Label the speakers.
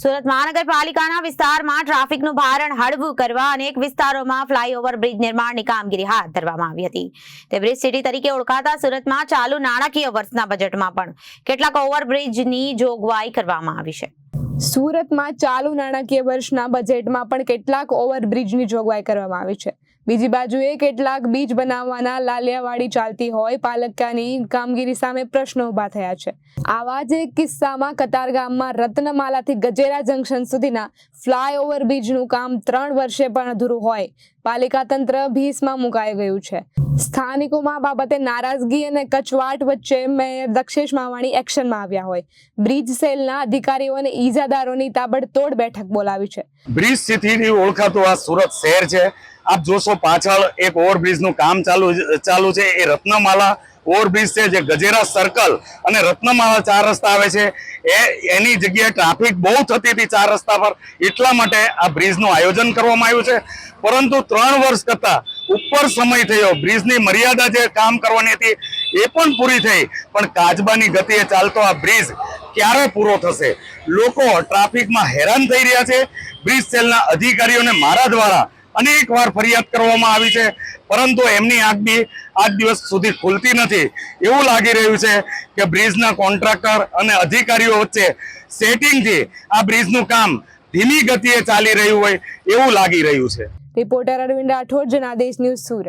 Speaker 1: સુરત મહાનગરપાલિકાના વિસ્તારમાં ટ્રાફિકનું ભારણ હળવું કરવા અનેક વિસ્તારોમાં ફ્લાયઓવર બ્રિજ નિર્માણની કામગીરી હાથ ધરવામાં આવી હતી. તે બ્રિજ સિટી તરીકે ઓળખાતા સુરતમાં ચાલુ નાણાકીય વર્ષના બજેટમાં પણ કેટલાક ઓવરબ્રિજની જોગવાઈ કરવામાં આવી છે.
Speaker 2: સુરતમાં ચાલુ નાણાકીય વર્ષના બજેટમાં પણ કેટલાક ઓવરબ્રિજની જોગવાઈ કરવામાં આવી છે. બીજી બાજુએ કેટલાક બીજ બનાવવાના લાલિયાવાડી ચાલતી હોય, પાલક્કાની કામગીરી સામે પ્રશ્નો ઊભા થયા છે. આવા જ એક કિસ્સામાં કતારગામમાં રત્નમાલાથી ગજેરા જંકશન સુધીના ફ્લાયઓવર બ્રિજનું કામ ત્રણ વર્ષે પણ અધૂરું હોય. પાલિકા તંત્ર ભીસમાં મુકાઈ ગયું છે. સ્થાનિકોમાં બાબતે નારાજગી અને કચવાટ વચ્ચે મેયર દક્ષેશ માવાણી એક્શનમાં આવ્યા હોય. બ્રિજ સેલના અધિકારીઓ અને ઈજાદારોની તાબડતોડ બેઠક બોલાવી છે.
Speaker 3: બ્રિજ સ્થિતિની ઓળખાતો આ સુરત શહેર છે. આપ જોશો પાછળ એક ઓવરબ્રિજનું કામ ચાલુ ચાલુ છે. એ રત્નમાલા ઓવરબ્રિજ છે, જે ગજેરા સર્કલ અને રત્નમાલા ચાર રસ્તા આવે છે. એ, એની જગ્યાએ ટ્રાફિક બહુ થતી હતી ચાર રસ્તા પર. એટલા માટે આ બ્રિજનું આયોજન કરવામાં આવ્યું છે. પરંતુ ત્રણ વર્ષ કરતા ઉપર સમય થયો. બ્રિજની મર્યાદા જે કામ કરવાની હતી એ પણ પૂરી થઈ. પણ કાચબાની ગતિએ ચાલતો આ બ્રિજ ક્યારે પૂરો થશે? લોકો ટ્રાફિકમાં હેરાન થઈ રહ્યા છે. બ્રિજ સેલના અધિકારીઓને મારા દ્વારા અનેક વાર ફરિયાદ કરવામાં આવી છે, પરંતુ એમની આગબી આજ દિવસ સુધી ખુલતી નથી. એવું લાગી રહ્યું છે કે બ્રિજના કોન્ટ્રાક્ટર અને અધિકારીઓ વચ્ચે સેટિંગથી આ બ્રિજનું કામ ધીમી ગતિએ ચાલી રહ્યું હોય એવું લાગી રહ્યું છે.
Speaker 2: Reporter Arvind Rathod, Janadesh news Surat.